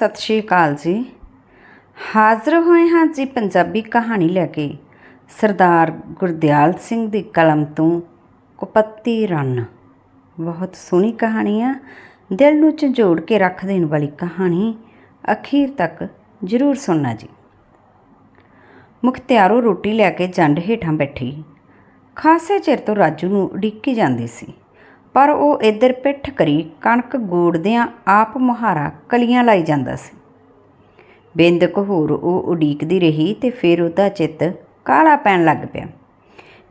ਸਤਿ ਸ਼੍ਰੀ ਅਕਾਲ ਜੀ। ਹਾਜ਼ਰ ਹੋਏ ਹਾਂ ਜੀ ਪੰਜਾਬੀ ਕਹਾਣੀ ਲੈ ਕੇ। ਸਰਦਾਰ ਗੁਰਦਿਆਲ ਸਿੰਘ ਦੀ ਕਲਮ ਤੋਂ ਕੁਪੱਤੀ ਰੰਨ। ਬਹੁਤ ਸੋਹਣੀ ਕਹਾਣੀ ਆ। ਦਿਲ ਨੂੰ ਝੰਜੋੜ ਕੇ ਰੱਖ ਦੇਣ ਵਾਲੀ ਕਹਾਣੀ ਅਖੀਰ ਤੱਕ ਜ਼ਰੂਰ ਸੁਣਨਾ ਜੀ। ਮੁਖਤਿਆਰੋ ਰੋਟੀ ਲੈ ਕੇ ਜੰਡ ਹੇਠਾਂ ਬੈਠੀ। ਖਾਸੇ ਚਿਰ ਤੋਂ ਰਾਜੂ ਨੂੰ ਉਡੀਕੀ ਜਾਂਦੀ ਸੀ। ਪਰ ਉਹ ਇੱਧਰ ਪਿੱਠ ਕਰੀ ਕਣਕ ਗੋੜਦਿਆਂ ਆਪ ਮੁਹਾਰਾ ਕਲੀਆਂ ਲਾਈ ਜਾਂਦਾ ਸੀ। ਬਿੰਦ ਕੁ ਉਹ ਉਡੀਕਦੀ ਰਹੀ ਤੇ ਫਿਰ ਉਹਦਾ ਚਿੱਤ ਕਾਲਾ ਪੈਣ ਲੱਗ ਪਿਆ।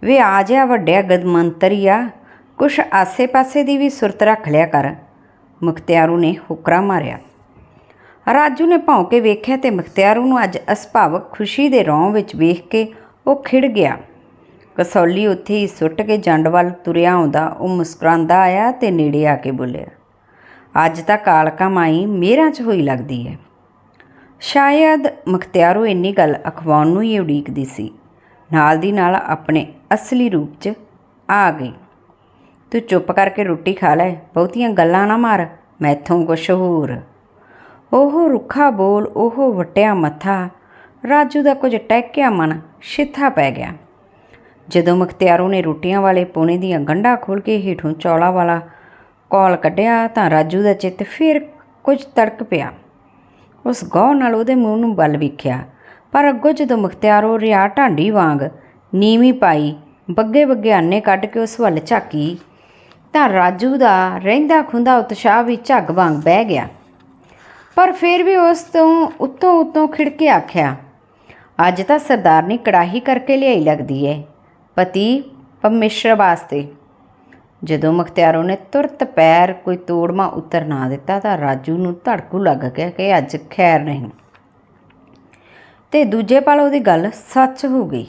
ਵੇ ਆ ਜਾ ਵੱਡਿਆ ਗਦਮੰਤਰੀਆ ਕੁਛ ਆਸੇ-ਪਾਸੇ ਦੀ ਵੀ ਸੁਰਤ ਰੱਖ ਲਿਆ ਕਰ, ਮੁਖਤਿਆਰੂ ਨੇ ਹੁਕਰਾ ਮਾਰਿਆ। ਰਾਜੂ ਨੇ ਭੌਂ ਕੇ ਵੇਖਿਆ ਤੇ ਮੁਖਤਿਆਰੂ ਨੂੰ ਅੱਜ ਅਸਭਾਵਕ ਖੁਸ਼ੀ ਦੇ ਰੌਂ ਵਿੱਚ ਵੇਖ ਕੇ ਉਹ ਖਿੜ ਗਿਆ। ਕਸੌਲੀ ਉੱਥੇ ਹੀ ਸੁੱਟ ਕੇ ਜੰਡ ਵੱਲ ਤੁਰਿਆ ਆਉਂਦਾ, ਉਹ ਮੁਸਕਰਾਉਂਦਾ ਆਇਆ ਤੇ ਨੇੜੇ ਆ ਕੇ ਬੋਲਿਆ, ਅੱਜ ਤਾਂ ਕਾਲਕਾ ਮਾਈ ਮੇਰਾਂ 'ਚ ਹੋਈ ਲੱਗਦੀ ਹੈ ਸ਼ਾਇਦ ਮੁਖਤਿਆਰੋ ਇੰਨੀ ਗੱਲ ਅਖਵਾਉਣ ਨੂੰ ਹੀ ਉਡੀਕਦੀ ਸੀ। ਨਾਲ ਦੀ ਨਾਲ ਆਪਣੇ ਅਸਲੀ ਰੂਪ 'ਚ ਆ ਗਈ। ਤੂੰ ਚੁੱਪ ਕਰਕੇ ਰੋਟੀ ਖਾ ਲੈ, ਬਹੁਤੀਆਂ ਗੱਲਾਂ ਨਾ ਮਾਰ, ਮੈਥੋਂ ਕੁਛ ਹੋਰ। ਉਹ ਰੁੱਖਾ ਬੋਲ ਉਹ ਵਟਿਆ ਮੱਥਾ, ਰਾਜੂ ਦਾ ਕੁਝ ਟਹਿਕਿਆ ਮਨ ਸ਼ਿੱਥਾ ਪੈ ਗਿਆ। ਜਦੋਂ ਮੁਖਤਿਆਰੋ ਨੇ ਰੋਟੀਆਂ ਵਾਲੇ ਪੋਣੇ ਦੀਆਂ ਗੰਢਾਂ ਖੋਲ ਕੇ ਹੇਠੋਂ ਚੌਲਾ ਵਾਲਾ ਕੌਲ ਕੱਢਿਆ ਤਾਂ ਰਾਜੂ ਦਾ ਚਿੱਤ ਫਿਰ ਕੁਝ ਤੜਕ ਪਿਆ। ਉਸ ਗੌਰ ਨਾਲ ਉਹਦੇ ਮੂੰਹ ਨੂੰ ਵੱਲ ਵੇਖਿਆ। ਪਰ ਅੱਗੋਂ ਜਦੋਂ ਮੁਖਤਿਆਰੋ ਰਿਆ ਢਾਂਡੀ ਵਾਂਗ ਨੀਵੀਂ ਪਾਈ, ਬੱਗੇ ਬੱਗੇ ਆਨੇ ਕੱਢ ਕੇ ਉਸ ਵੱਲ ਝਾਕੀ, ਤਾਂ ਰਾਜੂ ਦਾ ਰਹਿੰਦਾ ਖੁੰਦਾ ਉਤਸ਼ਾਹ ਵੀ ਝੱਗ ਵਾਂਗ ਬਹਿ ਗਿਆ। ਪਰ ਫਿਰ ਵੀ ਉਸ ਤੋਂ ਉੱਤੋਂ ਉੱਤੋਂ ਖਿੜਕੇ ਆਖਿਆ, ਅੱਜ ਤਾਂ ਸਰਦਾਰਨੀ ਕੜਾਹੀ ਕਰਕੇ ਲਿਆਈ ਲੱਗਦੀ ਏ। ਪਤੀ ਪਰਮੇਸ਼ਰ ਵਾਸਤੇ। ਜਦੋਂ ਮੁਖਤਿਆਰੋ ਨੇ ਤੁਰਤ ਪੈਰ ਕੋਈ ਤੋੜਮਾ ਉੱਤਰ ਨਾ ਦਿੱਤਾ ਤਾਂ ਰਾਜੂ ਨੂੰ ਧੜਕੂ ਲੱਗ ਗਿਆ ਕਿ ਅੱਜ ਖੈਰ ਨਹੀਂ। ਤੇ ਦੂਜੇ ਪਲ ਉਹਦੀ ਗੱਲ ਸੱਚ ਹੋ ਗਈ।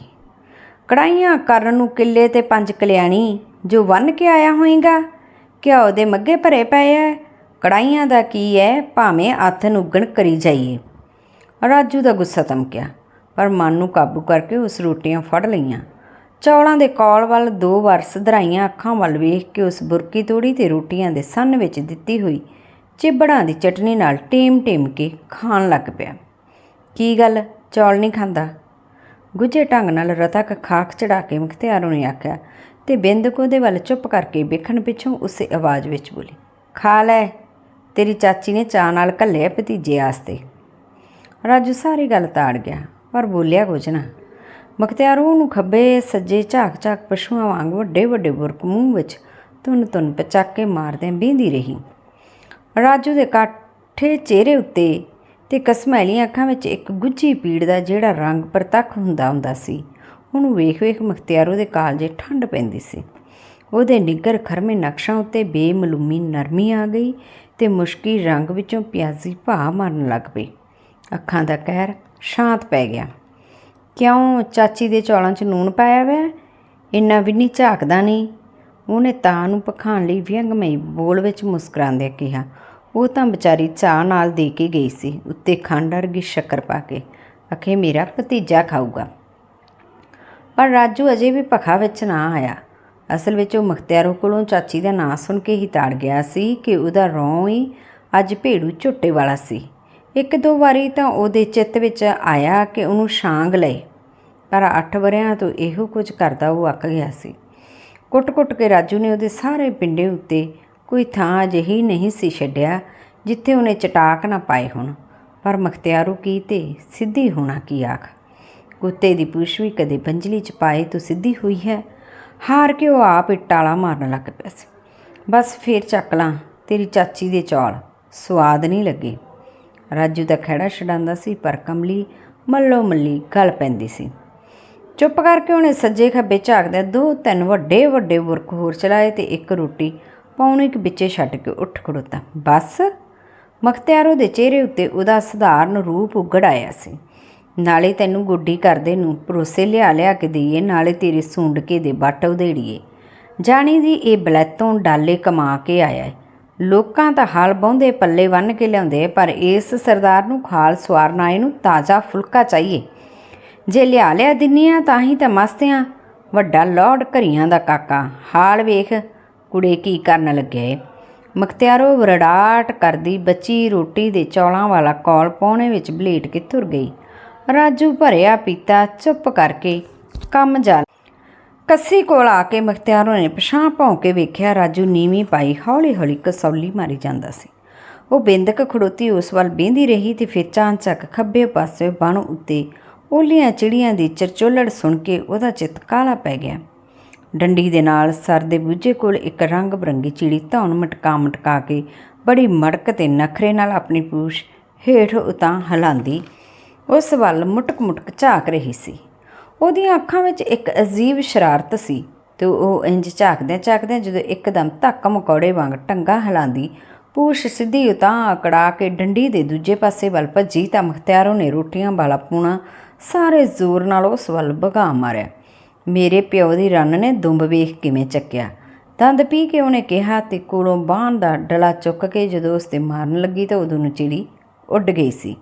ਕੜਾਈਆਂ ਕਰਨ ਨੂੰ ਕਿੱਲੇ ਤੇ ਪੰਜ ਕਲਿਆਣੀ, ਜੋ ਵੰਨ ਕੇ ਆਇਆ ਹੋਏਗਾ, ਘਿਓ ਦੇ ਮੱਗੇ ਭਰੇ ਪਏ ਐ ਕੜਾਈਆਂ ਦਾ ਕੀ ਐ, ਭਾਵੇਂ ਹੱਥ ਨੂੰ ਉਗਣ ਕਰੀ ਜਾਈਏ। ਰਾਜੂ ਦਾ ਗੁੱਸਾ ਤਮਕਿਆ ਪਰ ਮਨ ਨੂੰ ਕਾਬੂ ਕਰਕੇ ਉਸ ਰੋਟੀਆਂ ਫੜ ਲਈਆਂ। ਚੌਲਾਂ ਦੇ ਕੌਲ ਵੱਲ ਦੋ ਵਾਰ ਸਧਰਾਈਆਂ ਅੱਖਾਂ ਵੱਲ ਵੇਖ ਕੇ ਉਸ ਬੁਰਕੀ ਤੋੜੀ ਤੇ ਰੋਟੀਆਂ ਦੇ ਸੰਨ ਵਿੱਚ ਦਿੱਤੀ ਹੋਈ ਚਿਬੜਾਂ ਦੀ ਚਟਨੀ ਨਾਲ ਟੇਮ-ਟੇਮ ਕੇ ਖਾਣ ਲੱਗ ਪਿਆ। ਕੀ ਗੱਲ? ਚੌਲ ਨਹੀਂ ਖਾਂਦਾ? ਗੁੱਝੇ ਢੰਗ ਨਾਲ ਰਤਕ ਖਾਕ ਚੜਾ ਕੇ ਮੁਖਤਿਆਰੋਂ ਨੇ ਆਖਿਆ ਤੇ ਬਿੰਦ ਕੋ ਦੇ ਵੱਲ ਚੁੱਪ ਕਰਕੇ ਵੇਖਣ ਪਿੱਛੋਂ ਉਸੇ ਆਵਾਜ਼ ਵਿੱਚ ਬੋਲੀ, ਖਾ ਲੈ, ਤੇਰੀ ਚਾਚੀ ਨੇ ਚਾਹ ਨਾਲ ਘੱਲਿਆ ਭਤੀਜੇ ਆਸਤੇ। ਰਾਜੂ ਸਾਰੀ ਗੱਲ ਤਾੜ ਗਿਆ, ਪਰ ਬੋਲਿਆ ਕੁਝ ਨਾ। ਮੁਖਤਿਆਰੋਂ ਨੂੰ ਖੱਬੇ ਸੱਜੇ ਝਾਕ ਝਾਕ ਪਸ਼ੂਆਂ ਵਾਂਗ ਵੱਡੇ ਵੱਡੇ ਬੁਰਕ ਮੂੰਹ ਵਿੱਚ ਤੁਨ ਤੁਨ ਪਚਾਕੇ ਮਾਰਦਿਆਂ ਬੀਂਦੀ ਰਹੀ। ਰਾਜੂ ਦੇ ਕਾਠੇ ਚਿਹਰੇ ਉੱਤੇ ਤੇ ਕਸਮੈਲੀਆਂ ਅੱਖਾਂ ਵਿੱਚ ਇੱਕ ਗੁੱਝੀ ਪੀੜ ਦਾ ਜਿਹੜਾ ਰੰਗ ਪ੍ਰਤੱਖ ਹੁੰਦਾ ਹੁੰਦਾ ਸੀ, ਉਹਨੂੰ ਵੇਖ ਵੇਖ ਮੁਖਤਿਆਰੋ ਦੇ ਕਾਲਜੇ ਠੰਡ ਪੈਂਦੀ ਸੀ। ਉਹਦੇ ਨਿੱਗਰ ਖਰਮੇ ਨਕਸ਼ਾਂ ਉੱਤੇ ਬੇਮਲੂਮੀ ਨਰਮੀ ਆ ਗਈ ਤੇ ਮੁਸ਼ਕੀ ਰੰਗ ਵਿੱਚੋਂ ਪਿਆਜ਼ੀ ਭਾ ਮਾਰਨ ਲੱਗ ਪਈ। ਅੱਖਾਂ ਦਾ ਕਹਿਰ ਸ਼ਾਂਤ ਪੈ ਗਿਆ। ਕਿਉਂ ਚਾਚੀ ਦੇ ਚੌਲਾਂ 'ਚ ਨੂਣ ਪਾਇਆ ਵੈ ਇੰਨਾ ਵੀ ਨਹੀਂ ਝਾਕਦਾ ਨਹੀਂ। ਉਹਨੇ ਤਾਂ ਨੂੰ ਪਖਾਣ ਲਈ ਵਿਅੰਗਮਈ ਬੋਲ ਵਿੱਚ ਮੁਸਕਰਾਉਂਦਿਆਂ ਕਿਹਾ, ਉਹ ਤਾਂ ਵਿਚਾਰੀ ਚਾਹ ਨਾਲ ਦੇ ਕੇ ਗਈ ਸੀ, ਉੱਤੇ ਖੰਡ ਵਰਗੀ ਸ਼ੱਕਰ ਪਾ ਕੇ। ਅਖੇ ਮੇਰਾ ਭਤੀਜਾ ਖਾਊਗਾ। ਪਰ ਰਾਜੂ ਅਜੇ ਵੀ ਭਖਾ ਵਿੱਚ ਨਾ ਆਇਆ। ਅਸਲ ਵਿੱਚ ਉਹ ਮੁਖਤਿਆਰੋ ਕੋਲੋਂ ਚਾਚੀ ਦਾ ਨਾਂ ਸੁਣ ਕੇ ਹੀ ਤਾੜ ਗਿਆ ਸੀ ਕਿ ਉਹਦਾ ਰੌਂ ਹੀ ਅੱਜ ਭੇੜੂ ਝੁੱਟੇ ਵਾਲਾ ਸੀ। ਇੱਕ ਦੋ ਵਾਰੀ ਤਾਂ ਉਹਦੇ ਚਿੱਤ ਵਿੱਚ ਆਇਆ ਕਿ ਉਹਨੂੰ ਛਾਂਗ ਲਏ। ਪਰ 8 ਵਰਿਆਂ ਤੋਂ ਇਹੋ ਕੁਝ ਕਰਦਾ ਉਹ ਅੱਕ ਗਿਆ ਸੀ। ਕੁੱਟ-ਕੁੱਟ ਕੇ ਰਾਜੂ ਨੇ ਉਹਦੇ ਸਾਰੇ ਪਿੰਡੇ ਉੱਤੇ ਕੋਈ ਥਾਂ ਅਜਿਹੀ ਨਹੀਂ ਸੀ ਛੱਡਿਆ ਜਿੱਥੇ ਉਹਨੇ ਚਟਾਕ ਨਾ ਪਾਏ ਹੋਣ। ਪਰ ਮਖਤਿਆਰੂ ਕੀ ਤੇ ਸਿੱਧੀ ਹੋਣਾ ਕੀ ਆਖ? ਕੁੱਤੇ ਦੀ ਪੂਛ ਵੀ ਕਦੇ ਬੰਜਲੀ ਚ ਪਾਏ ਤੋਂ ਸਿੱਧੀ ਹੋਈ ਹੈ। ਹਾਰ ਕੇ ਉਹ ਆਪ ਇਟਾਲਾ ਮਾਰਨ ਲੱਗ ਪਿਆ ਸੀ। ਬਸ ਫੇਰ ਚੱਕ ਲਾਂ ਤੇਰੀ ਚਾਚੀ ਦੇ ਚੌਲ। ਸਵਾਦ ਨਹੀਂ ਲੱਗੇ। ਰਾਜੂ ਦਾ ਖੜਾ ਛਡਾਂਦਾ ਸੀ, ਪਰ ਕਮਲੀ ਮੱਲੋ ਮੱਲੀ ਗਲ ਪੈਂਦੀ ਸੀ। ਚੁੱਪ ਕਰਕੇ ਉਹਨੇ ਸੱਜੇ ਖੱਬੇ ਝਾਕਦੇ ਦੋ ਤਿੰਨ ਵੱਡੇ ਵੱਡੇ ਬੁਰਕ ਹੋਰ ਚਲਾਏ ਤੇ ਇੱਕ ਰੋਟੀ ਪੌਣੇ ਇੱਕ ਵਿੱਚੇ ਛੱਡ ਕੇ ਉੱਠ ਖੜੋਤਾ। ਬਸ? ਮਖਤਿਆਰੋ ਦੇ ਚਿਹਰੇ ਉੱਤੇ ਉਹਦਾ ਸਧਾਰਨ ਰੂਪ ਉਗੜ ਆਇਆ ਸੀ। ਨਾਲੇ ਤੈਨੂੰ ਗੁੱਡੀ ਕਰਦੇ ਨੂੰ ਭਰੋਸੇ ਲਿਆ ਲਿਆ ਕੇ ਦਈਏ, ਨਾਲੇ ਤੇਰੇ ਸੁੰਡ ਕੇ ਦੇ ਬੱਟ ਉਧੇੜੀਏ। ਜਾਣੀ ਦੀ ਇਹ ਬਲੈਤੋਂ ਡਾਲੇ ਕਮਾ ਕੇ ਆਇਆ ਲੋਕਾਂ ਤਾਂ ਹਾਲ ਬਹੁੰਦੇ ਪੱਲੇ ਬੰਨ ਕੇ ਲਿਆਉਂਦੇ, ਪਰ ਇਸ ਸਰਦਾਰ ਨੂੰ ਖਾਲ ਸਵਾਰਨਾਏ ਨੂੰ ਤਾਜ਼ਾ ਫੁਲਕਾ ਚਾਹੀਏ। ਜੇ ਲਿਆ ਲਿਆ ਦਿੰਨੀਆਂ ਤਾਂ ਹੀ ਤਾਂ ਮਸਤਿਆਂ ਵੱਡਾ ਲੋੜ ਘਰੀਆਂ ਦਾ ਕਾਕਾ। ਹਾਲ ਵੇਖ, ਕੁੜੇ ਕੀ ਕਰਨ ਲੱਗਿਆ ਏ ਮਖਤਿਆਰੋ ਵਰੜਾਟ ਕਰਦੀ, ਬੱਚੀ ਰੋਟੀ ਦੇ ਚੌਲਾਂ ਵਾਲਾ ਕੌਲ ਪਾਉਣੇ ਵਿੱਚ ਬਲੇਟ ਕੇ ਤੁਰ ਗਈ। ਰਾਜੂ ਭਰਿਆ ਪੀਤਾ, ਚੁੱਪ ਕਰਕੇ ਕੰਮ ਜਾ ਕੱਸੀ ਕੋਲ ਆ ਕੇ ਮਖਤਿਆਰੋ ਨੇ ਪਛਾਂ ਭੌਂ ਕੇ ਵੇਖਿਆ ਰਾਜੂ ਨੀਵੀਂ ਪਾਈ ਹੌਲੀ ਹੌਲੀ ਕਸੌਲੀ ਮਾਰੀ ਜਾਂਦਾ ਸੀ। ਉਹ ਬਿੰਦਕ ਖੜੋਤੀ ਉਸ ਵੱਲ ਬਹਿੰਦੀ ਰਹੀ ਤੇ ਫਿਰ ਚਾਂਚਕ ਖੱਬੇ ਪਾਸੇ ਬਣ ਉੱਤੇ ਓਲੀਆਂ ਚਿੜੀਆਂ ਦੀ ਚਰਚੋਲੜ ਸੁਣ ਕੇ ਉਹਦਾ ਚਿੱਤ ਕਾਲਾ ਪੈ ਗਿਆ। ਡੰਡੀ ਦੇ ਨਾਲ ਸਰ ਦੇ ਬੂਝੇ ਕੋਲ ਇੱਕ ਰੰਗ ਬਰੰਗੀ ਚਿੜੀ ਧੌਣ ਮਟਕਾ ਮਟਕਾ ਕੇ ਬੜੀ ਮੜਕ ਤੇ ਨਖਰੇ ਨਾਲ ਆਪਣੀ ਪੂਛ ਹੇਠ ਉਤਾਂ ਹਿਲਾਉਂਦੀ ਉਸ ਵੱਲ ਮੁਟਕ ਮੁਟਕ ਝਾਕ ਰਹੀ ਸੀ। ਉਹਦੀਆਂ ਅੱਖਾਂ ਵਿੱਚ ਇੱਕ ਅਜੀਬ ਸ਼ਰਾਰਤ ਸੀ ਤੇ ਉਹ ਇੰਜ ਝਾਕਦਿਆਂ ਝਾਕਦਿਆਂ ਜਦੋਂ ਇੱਕਦਮ ਧੱਕ ਮਕੌੜੇ ਵਾਂਗ ਟੰਗਾ ਹਿਲਾਉਂਦੀ ਪੂਛ ਸਿੱਧੀ ਉਤਾਂ ਅਕੜਾ ਕੇ ਡੰਡੀ ਦੇ ਦੂਜੇ ਪਾਸੇ ਵੱਲ ਭੱਜੀ ਤਾਂ ਮੁਖਤਿਆਰੋਂ ਨੇ ਰੋਟੀਆਂ ਵਾਲਾ ਪੂਣਾ ਸਾਰੇ ਜ਼ੋਰ ਨਾਲ ਉਸ ਵੱਲ ਭਗਾ ਮਾਰਿਆ। ਮੇਰੇ ਪਿਓ ਦੀ ਰੰਨ ਨੇ ਦੁੰਬ ਵੇਖ ਕਿਵੇਂ ਚੱਕਿਆ। ਦੰਦ ਪੀ ਕੇ ਉਹਨੇ ਕਿਹਾ ਤੇ ਕੋਲੋਂ ਬਾਹਨ ਦਾ ਡਲਾ ਚੁੱਕ ਕੇ ਜਦੋਂ ਉਸ ਤੇ ਮਾਰਨ ਲੱਗੀ ਤਾਂ ਉਦੋਂ ਨੂੰ ਚਿੜੀ ਉੱਡ ਗਈ ਸੀ।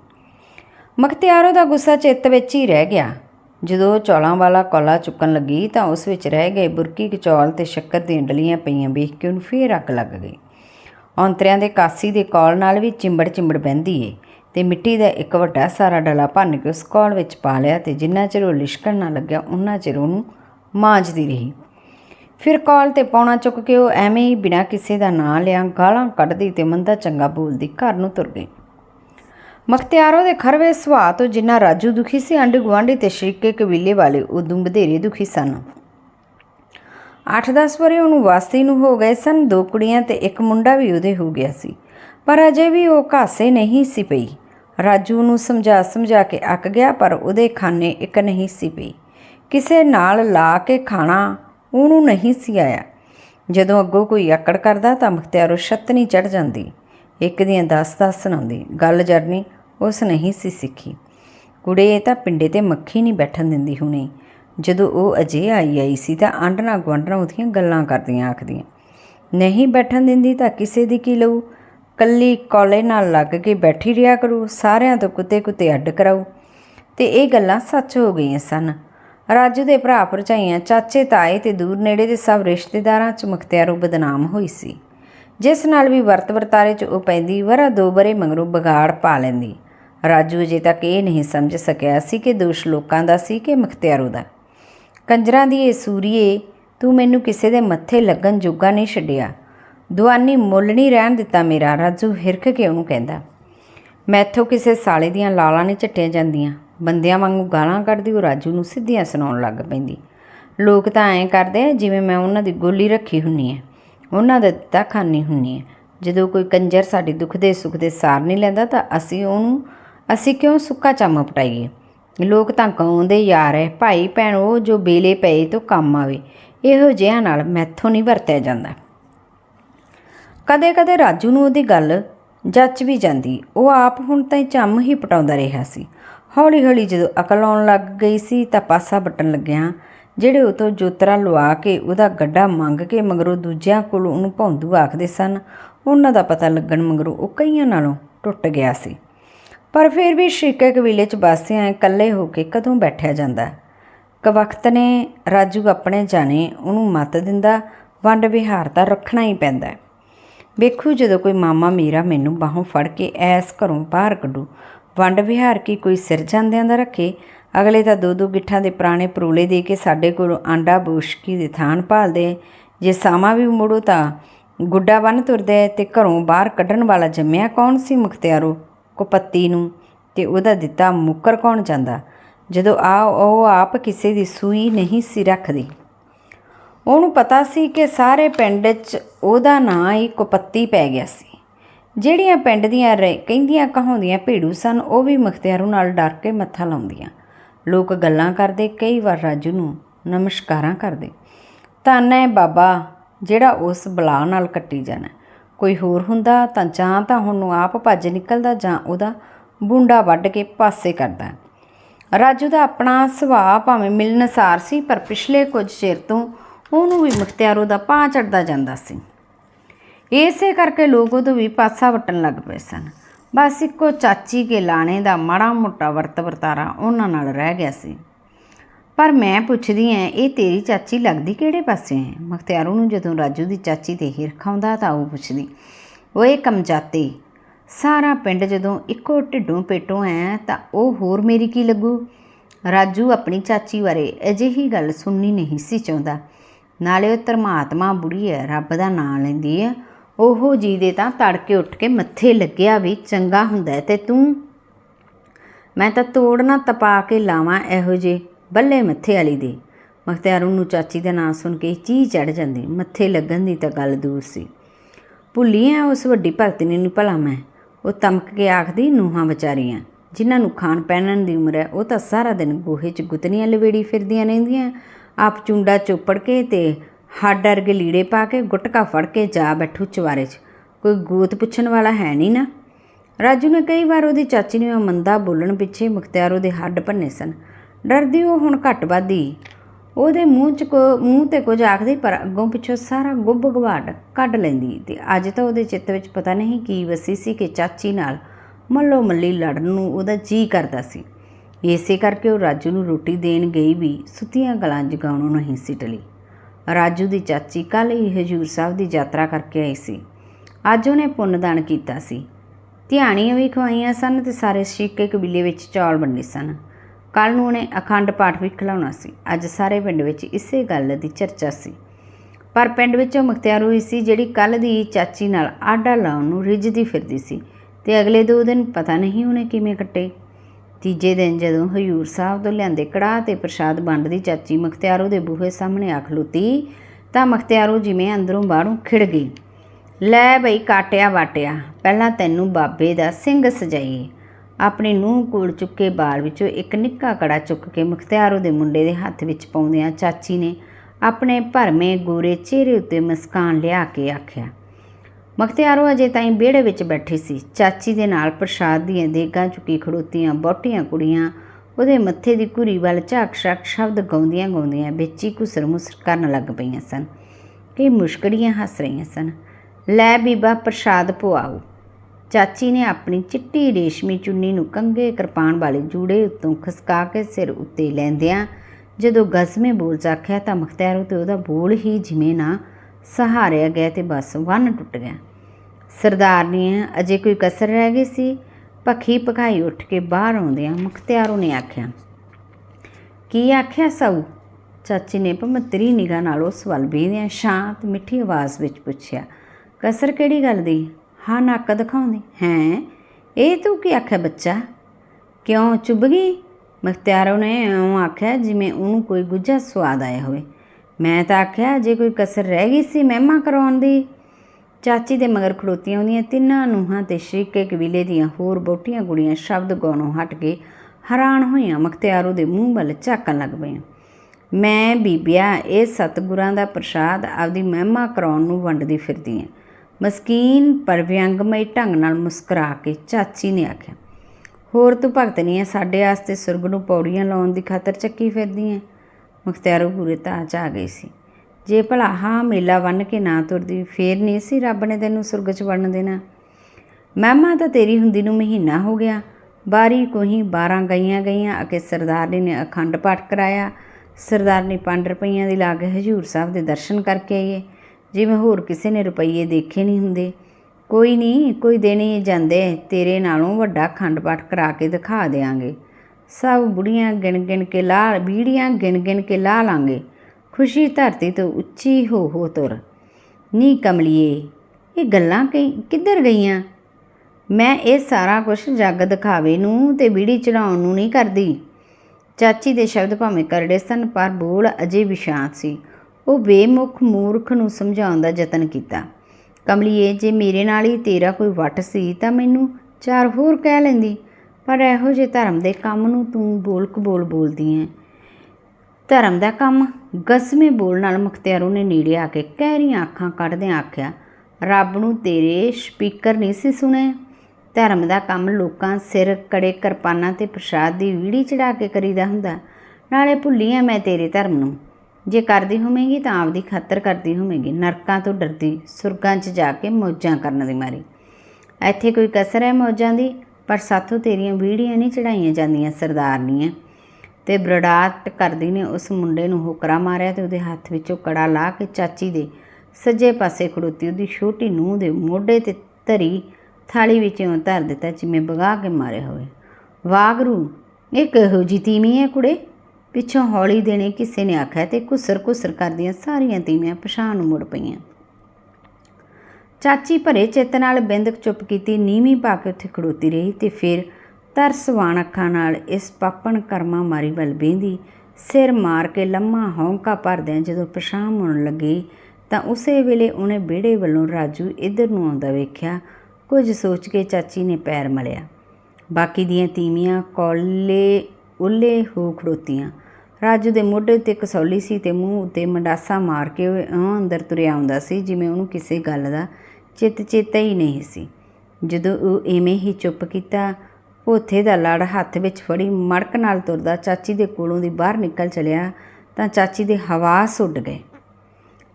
ਮਖਤਿਆਰੋਂ ਦਾ ਗੁੱਸਾ ਚਿੱਤ ਵਿੱਚ ਹੀ ਰਹਿ ਗਿਆ। ਜਦੋਂ ਚੌਲਾਂ ਵਾਲਾ ਕੋਲਾ ਚੁੱਕਣ ਲੱਗੀ ਤਾਂ ਉਸ ਵਿੱਚ ਰਹਿ ਗਏ ਬੁਰਕੀ, ਕਚੌਲ ਤੇ ਸ਼ੱਕਰ ਦੀਆਂ ਡਲੀਆਂ ਪਈਆਂ ਵੇਖ ਕੇ ਉਹਨੂੰ ਫੇਰ ਅੱਗ ਲੱਗ ਗਈ। ਔਂਤਰਿਆਂ ਦੇ ਕਾਸੀ ਦੇ ਕੌਲ ਨਾਲ ਵੀ ਚਿੰਬੜ ਚਿੰਬੜ ਬਹਿੰਦੀ ਏ ਤੇ ਮਿੱਟੀ ਦਾ ਇੱਕ ਵੱਡਾ ਸਾਰਾ ਡਲਾ ਭੰਨ ਕੇ ਉਸ ਕੌਲ ਵਿੱਚ ਪਾ ਲਿਆ ਤੇ ਜਿੰਨਾ ਚਿਰ ਉਹ ਲਿਸ਼ਕਣ ਨਾ ਲੱਗਿਆ ਉਹਨਾਂ ਚਿਰ ਉਹਨੂੰ ਮਾਂਜਦੀ ਰਹੀ। ਫਿਰ ਕੌਲ ਤੇ ਪੌਣਾ ਚੁੱਕ ਕੇ ਉਹ ਐਵੇਂ ਹੀ ਬਿਨਾਂ ਕਿਸੇ ਦਾ ਨਾਂ ਲਿਆ ਗਾਲਾਂ ਕੱਢਦੀ ਤੇ ਮੰਦਾ ਚੰਗਾ ਬੋਲਦੀ ਘਰ ਨੂੰ ਤੁਰ ਗਈ। ਮਖਤਿਆਰੋ ਦੇ ਖਰਵੇ ਸੁਭਾਅ ਤੋਂ ਜਿੰਨਾ ਰਾਜੂ ਦੁਖੀ ਸੀ ਆਂਢ ਗੁਆਂਢੀ ਤੇ ਸ਼ਰੀਕੇ ਕਬੀਲੇ ਵਾਲੇ ਉਦੋਂ ਵਧੇਰੇ ਦੁਖੀ ਸਨ। 8-10 ਵਰੇ ਉਹਨੂੰ ਵਾਸਤੀ ਨੂੰ ਹੋ ਗਏ ਸਨ, ਦੋ ਕੁੜੀਆਂ ਤੇ ਇੱਕ ਮੁੰਡਾ ਵੀ ਉਹਦੇ ਹੋ ਗਿਆ ਸੀ। ਪਰ ਅਜੇ ਵੀ ਉਹ ਘਾਸੇ ਨਹੀਂ ਸੀ ਪਈ। ਰਾਜੂ ਨੂੰ ਸਮਝਾ ਸਮਝਾ ਕੇ ਅੱਕ ਗਿਆ, ਪਰ ਉਹਦੇ ਖਾਨੇ ਇੱਕ ਨਹੀਂ ਸੀ ਪਈ। ਕਿਸੇ ਨਾਲ ਲਾ ਕੇ ਖਾਣਾ ਉਹਨੂੰ ਨਹੀਂ ਸੀ ਆਇਆ। ਜਦੋਂ ਅੱਗੋਂ ਕੋਈ ਆਕੜ ਕਰਦਾ ਤਾਂ ਮੁਖਤਿਆਰੋ ਛੱਤਨੀ ਚੜ ਜਾਂਦੀ। ਇੱਕ ਦੀਆਂ 10-10 ਸੁਣਾਉਂਦੀ। ਗੱਲ ਜਰਨੀ ਉਸ ਨਹੀਂ ਸੀ ਸਿੱਖੀ। ਕੁੜੇ, ਇਹ ਤਾਂ ਪਿੰਡੇ ਤੇ ਮੱਖੀ ਨਹੀਂ ਬੈਠਣ ਦਿੰਦੀ ਹੁਣੇ। ਜਦੋਂ ਉਹ ਅਜੇ ਆਈ ਆਈ ਸੀ ਤਾਂ ਆਂਡਣਾ ਗੁਆਂਢਣਾ ਉਹਦੀਆਂ ਗੱਲਾਂ ਕਰਦੀਆਂ ਆਖਦੀਆਂ, ਨਹੀਂ ਬੈਠਣ ਦਿੰਦੀ ਤਾਂ ਕਿਸੇ ਦੀ ਕੀ ਲਊ? ਕੱਲੀ ਕੋਲੇ ਨਾਲ ਲੱਗ ਕੇ ਬੈਠੀ ਰਿਹਾ ਕਰੂ, ਸਾਰਿਆਂ ਤੋਂ ਕੁੱਤੇ ਕੁੱਤੇ ਅੱਡ ਕਰਾਊ। ਤੇ ਇਹ ਗੱਲਾਂ ਸੱਚ ਹੋ ਗਈਆਂ ਸਨ। ਰਾਜੂ ਦੇ ਭਰਾ ਭਰਜਾਈਆਂ, ਚਾਚੇ, ਤਾਏ ਤੇ ਦੂਰ ਨੇੜੇ ਦੇ ਸਭ ਰਿਸ਼ਤੇਦਾਰਾਂ 'ਚ ਮੁਖਤਿਆਰੋ ਬਦਨਾਮ ਹੋਈ ਸੀ। ਜਿਸ ਨਾਲ ਵੀ ਵਰਤ ਵਰਤਾਰੇ 'ਚ ਉਹ ਪੈਂਦੀ ਵਰਾ ਦੋ ਬਰੇ ਮਗਰੋਂ ਬਗਾੜ ਪਾ ਲੈਂਦੀ। ਰਾਜੂ ਅਜੇ ਤੱਕ ਇਹ ਨਹੀਂ ਸਮਝ ਸਕਿਆ ਸੀ ਕਿ ਦੋਸ਼ ਲੋਕਾਂ ਦਾ ਸੀ ਕਿ ਮੁਖਤਿਆਰੋ ਦਾ। ਕੰਜਰਾਂ ਦੀ ਇਹ ਸੂਰੀਏ, ਤੂੰ ਮੈਨੂੰ ਕਿਸੇ ਦੇ ਮੱਥੇ ਲੱਗਣ ਜੋਗਾ ਨਹੀਂ ਛੱਡਿਆ। ਦੁਆਨੀ ਮੁੱਲ ਨਹੀਂ ਰਹਿਣ ਦਿੱਤਾ ਮੇਰਾ, ਰਾਜੂ ਹਿਰਖ ਕੇ ਉਹਨੂੰ ਕਹਿੰਦਾ। ਮੈਥੋਂ ਕਿਸੇ ਸਾਲੇ ਦੀਆਂ ਲਾਲਾਂ ਨਹੀਂ ਝੱਟੀਆਂ ਜਾਂਦੀਆਂ। ਬੰਦਿਆਂ ਵਾਂਗੂ ਗਾਲਾਂ ਕੱਢਦੀ ਉਹ ਰਾਜੂ ਨੂੰ ਸਿੱਧੀਆਂ ਸੁਣਾਉਣ ਲੱਗ ਪੈਂਦੀ। ਲੋਕ ਤਾਂ ਐਂ ਕਰਦੇ ਆ ਜਿਵੇਂ ਮੈਂ ਉਹਨਾਂ ਦੀ ਗੋਲੀ ਰੱਖੀ ਹੁੰਨੀ ਐ। ਉਹਨਾਂ ਦਾ ਦਿੱਤਾ ਖਾਨੀ ਹੁੰਨੀ ਐ। ਜਦੋਂ ਕੋਈ ਕੰਜਰ ਸਾਡੇ ਦੁੱਖ ਦੇ ਸੁੱਖ ਦੇ ਸਾਰ ਨਹੀਂ ਲੈਂਦਾ ਤਾਂ ਅਸੀਂ ਉਹਨੂੰ ਅਸੀਂ ਕਿਉਂ ਸੁੱਕਾ ਚੰਮ ਪਟਾਈਏ? ਲੋਕ ਤਾਂ ਕਹਾਉਂਦੇ, ਯਾਰ ਹੈ ਭਾਈ, ਭੈਣ, ਉਹ ਜੋ ਬੇਲੇ ਪਏ ਤੋਂ ਕੰਮ ਆਵੇ। ਇਹੋ ਜਿਹਾ ਨਾਲ ਮੈਥੋਂ ਨਹੀਂ ਵਰਤਿਆ ਜਾਂਦਾ। ਕਦੇ-ਕਦੇ ਰਾਜੂ ਨੂੰ ਉਹਦੀ ਗੱਲ ਜੱਚ ਵੀ ਜਾਂਦੀ। ਉਹ ਆਪ ਹੁਣ ਤਾਂ ਚੰਮ ਹੀ ਪਟਾਉਂਦਾ ਰਿਹਾ ਸੀ। ਹੌਲੀ-ਹੌਲੀ ਜਦੋਂ ਅਕਲ ਆਉਣ ਲੱਗ ਗਈ ਸੀ ਤਾਂ ਪਾਸਾ ਬਟਣ ਲੱਗਿਆ, ਜਿਹੜੇ ਉਹ ਤੋਂ ਜੋਤਰਾ ਲਵਾ ਕੇ ਉਹਦਾ ਗੱਡਾ ਮੰਗ ਕੇ ਮਗਰੋਂ ਦੂਜਿਆਂ ਕੋਲ ਉਹਨੂੰ ਭੌਂਦੂ ਆਖਦੇ ਸਨ, ਉਹਨਾਂ ਦਾ ਪਤਾ ਲੱਗਣ ਮਗਰੋਂ ਉਹ ਕਈਆਂ ਨਾਲੋਂ ਟੁੱਟ ਗਿਆ ਸੀ। ਪਰ ਫਿਰ ਵੀ ਸ਼ਿਕੇ ਕਬੀਲੇ 'ਚ ਬਾਸਿਆਂ ਇਕੱਲੇ ਹੋ ਕੇ ਕਦੋਂ ਬੈਠਿਆ ਜਾਂਦਾ? ਕ ਨੇ ਰਾਜੂ ਆਪਣੇ ਜਾਣੇ ਉਹਨੂੰ ਮਤ ਦਿੰਦਾ, ਵੰਡ ਵਿਹਾਰ ਤਾਂ ਰੱਖਣਾ ਹੀ ਪੈਂਦਾ। ਵੇਖੂ ਜਦੋਂ ਕੋਈ ਮਾਮਾ ਮੇਰਾ ਮੈਨੂੰ ਬਾਹੋਂ ਫੜ ਕੇ ਐਸ ਘਰੋਂ ਬਾਹਰ ਕੱਢੂ। ਵੰਡ ਵਿਹਾਰ ਕੀ ਕੋਈ ਸਿਰ ਜਾਂਦਿਆਂ ਦਾ ਰੱਖੇ? ਅਗਲੇ ਤਾਂ ਦੋ ਦੋ ਗਿੱਠਾਂ ਦੇ ਪੁਰਾਣੇ ਪਰੋਲੇ ਦੇ ਕੇ ਸਾਡੇ ਕੋਲ ਆਂਡਾ ਬੂਸ਼ਕੀ ਦੇ ਥਾਨ ਭਾਲਦੇ। ਜੇ ਸਾਮਾ ਵੀ ਮੁੜੋ ਤਾਂ ਗੁੱਡਾ ਬੰਨ ਤੁਰਦੇ ਤੇ ਘਰੋਂ ਬਾਹਰ ਕੱਢਣ ਵਾਲਾ ਜੰਮਿਆ ਕੌਣ ਸੀ ਮੁਖਤਿਆਰੋ? ਕੁਪੱਤੀ ਨੂੰ ਤੇ ਉਹਦਾ ਦਿੱਤਾ ਮੁੱਕਰ ਕੌਣ ਜਾਂਦਾ? ਜਦੋਂ ਆ ਉਹ ਆਪ ਕਿਸੇ ਦੀ ਸੂਈ ਨਹੀਂ ਸੀ ਰੱਖਦੀ। ਉਹਨੂੰ ਪਤਾ ਸੀ ਕਿ ਸਾਰੇ ਪਿੰਡ 'ਚ ਉਹਦਾ ਨਾਂ ਹੀ ਕੁਪੱਤੀ ਪੈ ਗਿਆ ਸੀ। ਜਿਹੜੀਆਂ ਪਿੰਡ ਦੀਆਂ ਰਹਿ- ਕਹਿੰਦੀਆਂ ਕਹਾਉਂਦੀਆਂ ਭੇੜੂ ਸਨ, ਉਹ ਵੀ ਮੁਖਤਿਆਰੂ ਨਾਲ ਡਰ ਕੇ ਮੱਥਾ ਲਾਉਂਦੀਆਂ। ਲੋਕ ਗੱਲਾਂ ਕਰਦੇ, ਕਈ ਵਾਰ ਰਾਜੂ ਨੂੰ ਨਮਸਕਾਰਾਂ ਕਰਦੇ। ਧੰਨ ਹੈ ਬਾਬਾ, ਜਿਹੜਾ ਉਸ ਬਲਾ ਨਾਲ ਕੱਟੀ ਜਾਣਾ। ਕੋਈ ਹੋਰ ਹੁੰਦਾ ਤਾਂ ਜਾਂ ਤਾਂ ਹੁਣ ਨੂੰ ਆਪ ਭੱਜ ਨਿਕਲਦਾ ਜਾਂ ਉਹਦਾ ਬੁੰਡਾ ਵੱਢ ਕੇ ਪਾਸੇ ਕਰਦਾ। ਰਾਜੂ ਦਾ ਆਪਣਾ ਸੁਭਾਅ ਭਾਵੇਂ ਮਿਲਨਸਾਰ ਸੀ, ਪਰ ਪਿਛਲੇ ਕੁਝ ਚਿਰ ਤੋਂ ਉਹਨੂੰ ਵੀ ਮੁਖਤਿਆਰੋ ਦਾ ਪਾਂ ਚੜਦਾ ਜਾਂਦਾ ਸੀ। ਇਸੇ ਕਰਕੇ ਲੋਕ ਉਹਦੋਂ ਵੀ ਪਾਸਾ ਵਟਣ ਲੱਗ ਪਏ ਸਨ। ਬਸ ਇੱਕੋ ਚਾਚੀ ਕੇ ਲਾਣੇ ਦਾ ਮਾੜਾ ਮੋਟਾ ਵਰਤ ਵਰਤਾਰਾ ਉਹਨਾਂ ਨਾਲ ਰਹਿ ਗਿਆ ਸੀ। ਪਰ ਮੈਂ ਪੁੱਛਦੀ ਐ ਇਹ ਤੇਰੀ ਚਾਚੀ ਲੱਗਦੀ ਕਿਹੜੇ ਪਾਸੇ ਐ ਮੁਖਤਿਆਰੂ ਨੂੰ ਜਦੋਂ ਰਾਜੂ ਦੀ ਚਾਚੀ ਤੇ ਹਿਰਖ ਆਉਂਦਾ ਤਾਂ ਉਹ ਪੁੱਛਦੀ, ਓਏ ਕਮਜਾਤੇ, ਸਾਰਾ ਪਿੰਡ ਜਦੋਂ ਇੱਕੋ ਢਿੱਡੋਂ ਪੇਟੋਂ ਐ, ਤਾਂ ਉਹ ਹੋਰ ਮੇਰੀ ਕੀ ਲੱਗੂ? ਰਾਜੂ ਆਪਣੀ ਚਾਚੀ ਬਾਰੇ ਅਜਿਹੀ ਗੱਲ ਸੁਣਨੀ ਨਹੀਂ ਸੀ ਚਾਹੁੰਦਾ। ਨਾਲੇ ਉਹ ਧਰਮਾਤਮਾ ਬੁੜੀ ਐ ਰੱਬ ਦਾ ਨਾਮ ਲੈਂਦੀ ਐ ਉਹ ਜੀ ਦੇ ਤਾਂ ਤੜਕੇ ਉੱਠ ਕੇ ਮੱਥੇ ਲੱਗਿਆ ਵੀ ਚੰਗਾ ਹੁੰਦਾ ਹੈ, ਤੇ ਤੂੰ? ਮੈਂ ਤਾਂ ਤੋੜਨਾ ਤਪਾ ਕੇ ਲਾਵਾਂ ਇਹੋ ਜੇ ਬੱਲੇ ਮੱਥੇ ਵਾਲੀ ਦੇ। ਮਖਤਿਆਰੂ ਨੂੰ ਚਾਚੀ ਦਾ ਨਾਂ ਸੁਣ ਕੇ ਚੀ ਚੜ ਜਾਂਦੀ, ਮੱਥੇ ਲੱਗਣ ਦੀ ਤਾਂ ਗੱਲ ਦੂਰ ਸੀ। ਭੁੱਲੀ ਆ ਉਸ ਵੱਡੀ ਭਗਤਨੀ ਨੂੰ ਭਲਾ ਮੈਂ, ਉਹ ਤਮਕ ਕੇ ਆਖਦੀ, ਨੂਹਾਂ ਵਿਚਾਰੀਆਂ, ਜਿਨ੍ਹਾਂ ਨੂੰ ਖਾਣ ਪਹਿਨਣ ਦੀ ਉਮਰ ਹੈ ਉਹ ਤਾਂ ਸਾਰਾ ਦਿਨ ਗੋਹੇ 'ਚ ਗੁੱਤਨੀਆਂ ਲਵੇੜੀ ਫਿਰਦੀਆਂ ਰਹਿੰਦੀਆਂ, ਆਪ ਚੁੰਡਾ ਚੋਪੜ ਕੇ ਤੇ ਹੱਡ ਅਰਗੇ ਲੀੜੇ ਪਾ ਕੇ ਗੁਟਕਾ ਫੜ ਕੇ ਜਾ ਬੈਠੂ ਚਵਾਰੇ 'ਚ। ਕੋਈ ਗੋਤ ਪੁੱਛਣ ਵਾਲਾ ਹੈ ਨਹੀਂ ਨਾ। ਰਾਜੂ ਨੇ ਕਈ ਵਾਰ ਉਹਦੀ ਚਾਚੀ ਨੂੰ ਮੰਦਾ ਬੋਲਣ ਪਿੱਛੇ ਮੁਖਤਿਆਰ ਉਹਦੇ ਹੱਡ ਭੰਨੇ ਸਨ। ਡਰਦੀ ਉਹ ਹੁਣ ਘੱਟ ਵੱਧੀ ਉਹਦੇ ਮੂੰਹ 'ਚ ਕੋ ਮੂੰਹ ਤੇ ਕੁਝ ਆਖਦੀ, ਪਰ ਅੱਗੋਂ ਪਿੱਛੋਂ ਸਾਰਾ ਗੁੱਬ ਗਵਾੜ ਕੱਢ ਲੈਂਦੀ ਤੇ ਅੱਜ ਤਾਂ ਉਹਦੇ ਚਿੱਤ ਵਿੱਚ ਪਤਾ ਨਹੀਂ ਕੀ ਵਸੀ ਸੀ ਕਿ ਚਾਚੀ ਨਾਲ ਮੱਲੋ ਮੱਲੀ ਲੜਨ ਨੂੰ ਉਹਦਾ ਜੀ ਕਰਦਾ ਸੀ। ਇਸੇ ਕਰਕੇ ਉਹ ਰਾਜੂ ਨੂੰ ਰੋਟੀ ਦੇਣ ਗਈ ਵੀ ਸੁੱਤੀਆਂ ਗਲਾਂ ਜਗਾਉਣੋਂ ਨਹੀਂ ਸੀ ਟਲੀ। ਰਾਜੂ ਦੀ ਚਾਚੀ ਕੱਲ੍ਹ ਹੀ ਹਜੂਰ ਸਾਹਿਬ ਦੀ ਯਾਤਰਾ ਕਰਕੇ ਆਈ ਸੀ। ਅੱਜ ਉਹਨੇ ਪੁੰਨਦਾਨ ਕੀਤਾ ਸੀ। ਧਿਆਣੀਆਂ ਵੀ ਖਵਾਈਆਂ ਸਨ ਤੇ ਸਾਰੇ ਸ਼ੀਕੇ ਕਬੀਲੇ ਵਿੱਚ ਚੌਲ ਵੰਡੇ ਸਨ। ਕੱਲ ਨੂੰ ਉਹਨੇ ਅਖੰਡ ਪਾਠ ਵੀ ਖਿਲਾਉਣਾ ਸੀ। ਅੱਜ ਸਾਰੇ ਪਿੰਡ ਵਿੱਚ ਇਸੇ ਗੱਲ ਦੀ ਚਰਚਾ ਸੀ। ਪਰ ਪਿੰਡ ਵਿੱਚੋਂ ਮੁਖਤਿਆਰ ਹੋਈ ਸੀ ਜਿਹੜੀ ਕੱਲ ਦੀ ਚਾਚੀ ਨਾਲ ਆਡਾ ਲਾਉਣ ਨੂੰ ਰਿੱਝਦੀ ਫਿਰਦੀ ਸੀ ਤੇ ਅਗਲੇ ਦੋ ਦਿਨ ਪਤਾ ਨਹੀਂ ਉਹਨੇ ਕਿਵੇਂ ਕੱਟੇ। ਤੀਜੇ ਦਿਨ ਜਦੋਂ ਹਯੂਰ ਸਾਹਿਬ ਤੋਂ ਲਿਆਂਦੇ ਕੜਾਹ ਤੇ ਪ੍ਰਸ਼ਾਦ ਵੰਡਦੀ ਚਾਚੀ ਮੁਖਤਿਆਰੋ ਦੇ ਬੂਹੇ ਸਾਹਮਣੇ ਆ ਖਲੋਤੀ ਤਾਂ ਮੁਖਤਿਆਰੋ ਜਿਵੇਂ ਅੰਦਰੋਂ ਬਾਹਰੋਂ ਖਿੜ ਗਈ। ਲੈ ਬਈ ਕਾਟਿਆ ਵਾਟਿਆ, ਪਹਿਲਾਂ ਤੈਨੂੰ ਬਾਬੇ ਦਾ ਸਿੰਘ ਸਜਾਈਏ। ਆਪਣੇ ਨੂੰਹ ਕੋਲ ਚੁੱਕੇ ਬਾਲ ਵਿੱਚੋਂ ਇੱਕ ਨਿੱਕਾ ਕੜਾ ਚੁੱਕ ਕੇ ਮੁਖਤਿਆਰੋ ਦੇ ਮੁੰਡੇ ਦੇ ਹੱਥ ਵਿੱਚ ਪਾਉਂਦਿਆਂ ਚਾਚੀ ਨੇ ਆਪਣੇ ਭਰਮੇ ਗੋਰੇ ਚਿਹਰੇ ਉੱਤੇ ਮੁਸਕਾਨ ਲਿਆ ਕੇ ਆਖਿਆ, ਮੁਖਤਿਆਰੋ, ਅਜੇ ਤਾਈਂ ਵਿਹੜੇ ਵਿੱਚ ਬੈਠੀ ਸੀ। ਚਾਚੀ ਦੇ ਨਾਲ ਪ੍ਰਸ਼ਾਦ ਦੀਆਂ ਦੇਗਾਂ ਚੁੱਕੀ ਖੜੋਤੀਆਂ ਬੋਟੀਆਂ ਕੁੜੀਆਂ, ਉਹਦੇ ਮੱਥੇ ਦੀ ਘੁਰੀ ਵੱਲ ਝਾਕ ਛਾਕ ਸ਼ਬਦ ਗਾਉਂਦੀਆਂ ਗਾਉਂਦੀਆਂ ਵਿੱਚ ਹੀ ਘੁਸਰ ਮੁਸਰ ਕਰਨ ਲੱਗ ਪਈਆਂ ਸਨ। ਕਈ ਮੁਸ਼ਕੜੀਆਂ ਹੱਸ ਰਹੀਆਂ ਸਨ। ਲੈ ਬੀਬਾ, ਪ੍ਰਸ਼ਾਦ ਪਵਾਓ। ਚਾਚੀ ਨੇ ਆਪਣੀ ਚਿੱਟੀ ਰੇਸ਼ਮੀ ਚੁੰਨੀ ਨੂੰ ਕੰਗੇ ਕਿਰਪਾਨ ਵਾਲੇ ਜੂੜੇ ਉੱਤੋਂ ਖਸਕਾ ਕੇ ਸਿਰ ਉੱਤੇ ਲੈਂਦਿਆਂ ਜਦੋਂ ਗਜ਼ਮੇ ਬੋਲ ਚਾਖਿਆ ਤਾਂ ਮੁਖਤਿਆਰ ਤੇ ਉਹਦਾ ਬੋਲ ਹੀ ਜਿਵੇਂ ਨਾ ਸਹਾਰਿਆ ਗਿਆ ਤੇ ਬਸ ਵੰਨ ਟੁੱਟ ਗਿਆ। ਸਰਦਾਰਨੀਆਂ ਅਜੇ ਕੋਈ ਕਸਰ ਰਹਿ ਗਈ ਸੀ? ਪੱਖੀ ਪਕਾਈ ਉੱਠ ਕੇ ਬਾਹਰ ਆਉਂਦਿਆਂ ਮੁਖਤਿਆਰੋ ਨੇ ਆਖਿਆ, ਕੀ ਆਖਿਆ ਸਊ? ਚਾਚੀ ਨੇ ਭਮਤਰੀ ਨਿਗਾਹ ਨਾਲ ਉਸ ਵੱਲ ਬੀਦਿਆਂ ਸ਼ਾਂਤ ਮਿੱਠੀ ਆਵਾਜ਼ ਵਿੱਚ ਪੁੱਛਿਆ, ਕਸਰ ਕਿਹੜੀ ਗੱਲ ਦੀ? ਹਾਂ ਨੱਕ ਦਿਖਾਉਂਦੀ। ਹੈ? ਇਹ ਤੂੰ ਕੀ ਆਖਿਆ ਬੱਚਾ? ਕਿਉਂ ਚੁੱਭ ਗਈ? ਮੁਖਤਿਆਰੋ ਨੇ ਇਉਂ ਆਖਿਆ ਜਿਵੇਂ ਉਹਨੂੰ ਕੋਈ ਗੁੱਝਾ ਸਵਾਦ ਆਇਆ ਹੋਵੇ। ਮੈਂ ਤਾਂ ਆਖਿਆ ਜੇ ਕੋਈ ਕਸਰ ਰਹਿ ਗਈ ਸੀ ਮਹਿਮਾ ਕਰਾਉਣ ਦੀ। ਚਾਚੀ ਦੇ ਮਗਰ ਖੜੋਤੀਆਂ ਉਹਦੀਆਂ ਤਿੰਨਾਂ ਨੂੰਹਾਂ ਤੇ ਸ਼ਰੀਕੇ ਕਬੀਲੇ ਦੀਆਂ ਹੋਰ ਬੋਟੀਆਂ ਕੁੜੀਆਂ ਸ਼ਬਦ ਗਾਉਣੋਂ ਹਟ ਕੇ ਹੈਰਾਨ ਹੋਈਆਂ ਮੁਖਤਿਆਰੋ ਦੇ ਮੂੰਹ ਵੱਲ ਝਾਕਣ ਲੱਗ ਪਈਆਂ। ਮੈਂ ਬੀਬੀਆ ਇਹ ਸਤਿਗੁਰਾਂ ਦਾ ਪ੍ਰਸ਼ਾਦ ਆਪਦੀ ਮਹਿਮਾ ਕਰਾਉਣ ਨੂੰ ਵੰਡਦੀ ਫਿਰਦੀ ਹਾਂ ਮਸਕੀਨ ਪਰ ਵਿਅੰਗਮਈ ਢੰਗ ਨਾਲ ਮੁਸਕਰਾ ਕੇ ਚਾਚੀ ਨੇ ਆਖਿਆ, ਹੋਰ ਤੂੰ ਭਗਤ ਨਹੀਂ ਹੈ ਸਾਡੇ ਵਾਸਤੇ ਸੁਰਗ ਨੂੰ ਪੌੜੀਆਂ ਲਾਉਣ ਦੀ ਖਾਤਰ ਚੱਕੀ ਫਿਰਦੀ ਹੈ ਮੁਖਤਿਆਰੋ ਪੂਰੇ ਤਾਜ ਆ ਗਈ ਸੀ। ਜੇ ਭਲਾ ਹਾਂ ਮੇਲਾ ਬੰਨ ਕੇ ਨਾ ਤੁਰਦੀ, ਫੇਰ ਨਹੀਂ ਸੀ ਰੱਬ ਨੇ ਤੈਨੂੰ ਸੁਰਗ 'ਚ ਵੜਨ ਦੇਣਾ? ਮਹਿਮਾ ਤਾਂ ਤੇਰੀ ਹੁੰਦੀ ਨੂੰ ਮਹੀਨਾ ਹੋ ਗਿਆ। ਬਾਰੀ ਕੋਹੀ 12 ਗਈਆਂ ਗਈਆਂ ਅਕੇ ਸਰਦਾਰਨੀ ਨੇ ਅਖੰਡ ਪਾਠ ਕਰਾਇਆ। ਸਰਦਾਰਨੀ 5 ਰੁਪਈਆਂ ਦੀ ਲਾ ਕੇ ਹਜੂਰ ਸਾਹਿਬ ਦੇ ਦਰਸ਼ਨ ਕਰਕੇ ਆਈਏ ਜਿਵੇਂ ਹੋਰ ਕਿਸੇ ਨੇ ਰੁਪਈਏ ਦੇਖੇ ਨਹੀਂ ਹੁੰਦੇ। ਕੋਈ ਨਹੀਂ ਕੋਈ ਦੇਣੀ ਜਾਂਦੇ, ਤੇਰੇ ਨਾਲੋਂ ਵੱਡਾ ਖੰਡ ਪਾਠ ਕਰਾ ਕੇ ਦਿਖਾ ਦੇਾਂਗੇ ਸਭ ਬੁੜੀਆਂ ਗਿਣ ਗਿਣ ਕੇ ਲਾ ਬੀੜੀਆਂ ਗਿਣ ਗਿਣ ਕੇ ਲਾ ਲਾਂਗੇ। ਖੁਸ਼ੀ ਧਰਤੀ ਤੋਂ ਉੱਚੀ ਹੋ ਹੋ ਤੁਰ। ਨੀ ਕਮਲੀਏ, ਇਹ ਗੱਲਾਂ ਕਿ ਕਿੱਧਰ ਗਈਆਂ? ਮੈਂ ਇਹ ਸਾਰਾ ਕੁਝ ਜੱਗ ਦਿਖਾਵੇ ਨੂੰ ਤੇ ਬੀੜੀ ਚੜਾਉਣ ਨੂੰ ਨਹੀਂ ਕਰਦੀ। ਚਾਚੀ ਦੇ ਸ਼ਬਦ ਭਾਵੇਂ ਕਰੜੇ ਸਨ, ਪਰ ਬੋਲ ਅਜੇ ਵੀ ਸ਼ਾਂਤ ਸੀ। ਉਹ ਬੇਮੁਖ ਮੂਰਖ ਨੂੰ ਸਮਝਾਉਣ ਦਾ ਯਤਨ ਕੀਤਾ। ਕਮਲੀਏ, ਜੇ ਮੇਰੇ ਨਾਲ ਹੀ ਤੇਰਾ ਕੋਈ ਵਟ ਸੀ ਤਾਂ ਮੈਨੂੰ ਚਾਰ ਹੋਰ ਕਹਿ ਲੈਂਦੀ, ਪਰ ਇਹੋ ਜਿਹੇ ਧਰਮ ਦੇ ਕੰਮ ਨੂੰ ਤੂੰ ਬੋਲਕ ਬੋਲ ਬੋਲਦੀ ਐ ਧਰਮ ਦਾ ਕੰਮ ਗਸਮੇ ਬੋਲ ਨਾਲ ਮੁਖਤਿਆਰੂ ਨੇ ਨੇੜੇ ਆ ਕੇ ਕਹਿਰੀਆਂ ਅੱਖਾਂ ਕੱਢਦਿਆਂ ਆਖਿਆ, ਰੱਬ ਨੂੰ ਤੇਰੇ ਸਪੀਕਰ ਨਹੀਂ ਸੀ ਸੁਣੇ। ਧਰਮ ਦਾ ਕੰਮ ਲੋਕਾਂ ਸਿਰ ਕੜੇ ਕਿਰਪਾਨਾਂ ਤੇ ਪ੍ਰਸ਼ਾਦ ਦੀ ਵੀੜੀ ਚੜਾ ਕੇ ਕਰੀਦਾ ਹੁੰਦਾ। ਨਾਲੇ ਭੁੱਲੀਆਂ ਮੈਂ ਤੇਰੇ ਧਰਮ ਨੂੰ। ਜੇ ਕਰਦੀ ਹੋਵੇਂਗੀ ਤਾਂ ਆਪਦੀ ਖਾਤਰ ਕਰਦੀ ਹੋਵੇਂਗੀ। ਨਰਕਾਂ ਤੋਂ ਡਰਦੀ, ਸੁਰਗਾਂ 'ਚ ਜਾ ਕੇ ਮੌਜਾਂ ਕਰਨ ਦੀ ਮਾਰੀ। ਇੱਥੇ ਕੋਈ ਕਸਰ ਹੈ ਮੌਜਾਂ ਦੀ? ਪਰ ਸਾਥੋਂ ਤੇਰੀਆਂ ਵੀੜੀਆਂ ਨਹੀਂ ਚੜਾਈਆਂ ਜਾਂਦੀਆਂ ਸਰਦਾਰਨੀਆਂ ਤੇ ਬਰੜਾਟ ਕਰਦੀ ਨੇ ਉਸ ਮੁੰਡੇ ਨੂੰ ਹੋਕਰਾ ਮਾਰਿਆ ਤੇ ਉਹਦੇ ਹੱਥ ਵਿੱਚੋਂ ਕੜਾ ਲਾ ਕੇ ਚਾਚੀ ਦੇ ਸੱਜੇ ਪਾਸੇ ਖੜੋਤੀ। ਉਹਦੀ ਛੋਟੀ ਨੂੰਹ ਦੇ ਮੋਢੇ ਤੇ ਧਰੀ ਥਾਲੀ ਵਿੱਚੋਂ ਧਰ ਦਿੱਤਾ, ਜਿਵੇਂ ਬਗਾ ਕੇ ਮਾਰਿਆ ਹੋਵੇ। ਵਾਗਰੂ, ਇਹ ਕਿਹੋ ਜੀ ਤੀਵੀਂ ਹੈ ਕੁੜੇ? ਪਿੱਛੋਂ ਹੌਲੀ ਦੇਣੇ ਕਿਸੇ ਨੇ ਆਖਿਆ ਤੇ ਕੁਸਰ ਕੁਸਰ ਕਰਦੀਆਂ ਸਾਰੀਆਂ ਤੀਵੀਆਂ ਪਛਾਣ ਨੂੰ ਮੁੜ ਪਈਆਂ। ਚਾਚੀ ਭਰੇ ਚਿੱਤ ਨਾਲ ਬਿੰਦਕ ਚੁੱਪ ਕੀਤੀ, ਨੀਵੀਂ ਪਾ ਕੇ ਉੱਥੇ ਖੜੋਤੀ ਰਹੀ ਤੇ ਫਿਰ ਤਰਸਵਾਨ ਅੱਖਾਂ ਨਾਲ ਇਸ ਪਾਪਣ ਕਰਮਾ ਮਾਰੀ ਵੱਲ ਵੇਂਦੀ ਸਿਰ ਮਾਰ ਕੇ ਲੰਮਾ ਹੌਂਕਾ ਭਰਦਿਆਂ ਜਦੋਂ ਪਛਾਣ ਮੁੜਨ ਲੱਗੀ ਤਾਂ ਉਸੇ ਵੇਲੇ ਉਹਨੇ ਵਿਹੜੇ ਵੱਲੋਂ ਰਾਜੂ ਇੱਧਰ ਨੂੰ ਆਉਂਦਾ ਵੇਖਿਆ। ਕੁਝ ਸੋਚ ਕੇ ਚਾਚੀ ਨੇ ਪੈਰ ਮਲਿਆ। ਬਾਕੀ ਦੀਆਂ ਤੀਵੀਆਂ ਕੋਲੇ ਉੱਲੇ ਹੋ ਖੜੋਤੀਆਂ। ਰਾਜੂ ਦੇ ਮੋਢੇ ਉੱਤੇ ਕਸੌਲੀ ਸੀ ਤੇ ਮੂੰਹ ਉੱਤੇ ਮੰਡਾਸਾ ਮਾਰ ਕੇ ਉਹ ਅੰਦਰ ਤੁਰਿਆ ਆਉਂਦਾ ਸੀ, ਜਿਵੇਂ ਉਹਨੂੰ ਕਿਸੇ ਗੱਲ ਦਾ ਚਿੱਤ ਚੇਤਾ ਹੀ ਨਹੀਂ ਸੀ। ਜਦੋਂ ਉਹ ਐਵੇਂ ਹੀ ਚੁੱਪ ਕੀਤਾ ਭੋਥੇ ਦਾ ਲੜ ਹੱਥ ਵਿੱਚ ਫੜੀ, ਮੜਕ ਨਾਲ ਤੁਰਦਾ ਚਾਚੀ ਦੇ ਕੋਲੋਂ ਦੀ ਬਾਹਰ ਨਿਕਲ ਚਲਿਆ ਤਾਂ ਚਾਚੀ ਦੇ ਹਵਾਸ ਉੱਡ ਗਏ।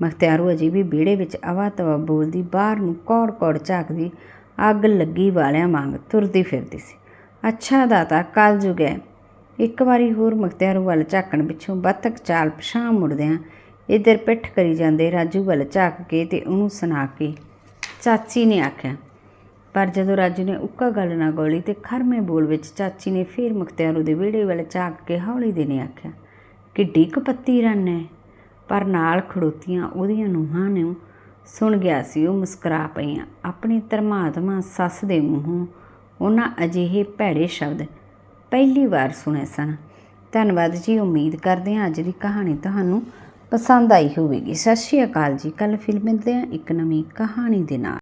ਮਖਤਿਆਰੂ ਅਜੇ ਵੀ ਵਿਹੜੇ ਵਿੱਚ ਅਵਾ ਤਵਾ ਬੋਲਦੀ, ਬਾਹਰ ਨੂੰ ਕੌੜ ਕੌੜ ਝਾਕਦੀ, ਅੱਗ ਲੱਗੀ ਵਾਲਿਆਂ ਵਾਂਗ ਤੁਰਦੀ ਫਿਰਦੀ ਸੀ। ਅੱਛਾ ਦਾਤਾ ਕੱਲ ਜੁਗ ਹੈ। ਇੱਕ ਵਾਰੀ ਹੋਰ ਮਖਤਿਆਰੂ ਵੱਲ ਝਾਕਣ ਪਿੱਛੋਂ ਬੱਤਕ ਚਾਲ ਪਛਾਂ ਮੁੜਦਿਆਂ ਇੱਧਰ ਪਿੱਠ ਕਰੀ ਜਾਂਦੇ ਰਾਜੂ ਵੱਲ ਝਾਕ ਕੇ ਤੇ ਉਹਨੂੰ ਸੁਣਾ ਕੇ, ਚਾਚੀ ਨੇ ਆਖਿਆ। ਪਰ ਜਦੋਂ ਰਾਜੂ ਨੇ ਉੱਕਾ ਗੱਲ ਨਾ ਗੋਲੀ ਤੇ ਖਰਮੇ ਬੋਲ ਵਿੱਚ ਚਾਚੀ ਨੇ ਫੇਰ ਮੁਖਤਿਆਰੂ ਦੇ ਵਿਹੜੇ ਵੱਲ ਝਾਕ ਕੇ ਹੌਲੀ ਦੇ ਨੇ ਆਖਿਆ, ਕਿੱਡੀ ਕਪੱਤੀ ਰਨ ਹੈ ਪਰ ਨਾਲ ਖੜੋਤੀਆਂ ਉਹਦੀਆਂ ਨੂੰਹਾਂ ਨੇ ਸੁਣ ਗਿਆ ਸੀ ਉਹ ਮੁਸਕਰਾ ਪਈਆਂ, ਆਪਣੀ ਧਰਮਾਤਮਾ ਸੱਸ ਦੇ ਮੂੰਹੋਂ ਉਹਨਾਂ ਅਜਿਹੇ ਭੈੜੇ ਸ਼ਬਦ ਪਹਿਲੀ ਵਾਰ ਸੁਣੇ ਸਨ। ਧੰਨਵਾਦ ਜੀ, ਉਮੀਦ ਕਰਦੇ ਹਾਂ ਅੱਜ ਦੀ ਕਹਾਣੀ ਤੁਹਾਨੂੰ ਪਸੰਦ ਆਈ ਹੋਵੇਗੀ। ਸਤਿ ਸ਼੍ਰੀ ਅਕਾਲ ਜੀ ਕੱਲ ਫਿਰ ਮਿਲਦੇ ਹਾਂ ਇੱਕ ਨਵੀਂ ਕਹਾਣੀ ਦੇ ਨਾਲ।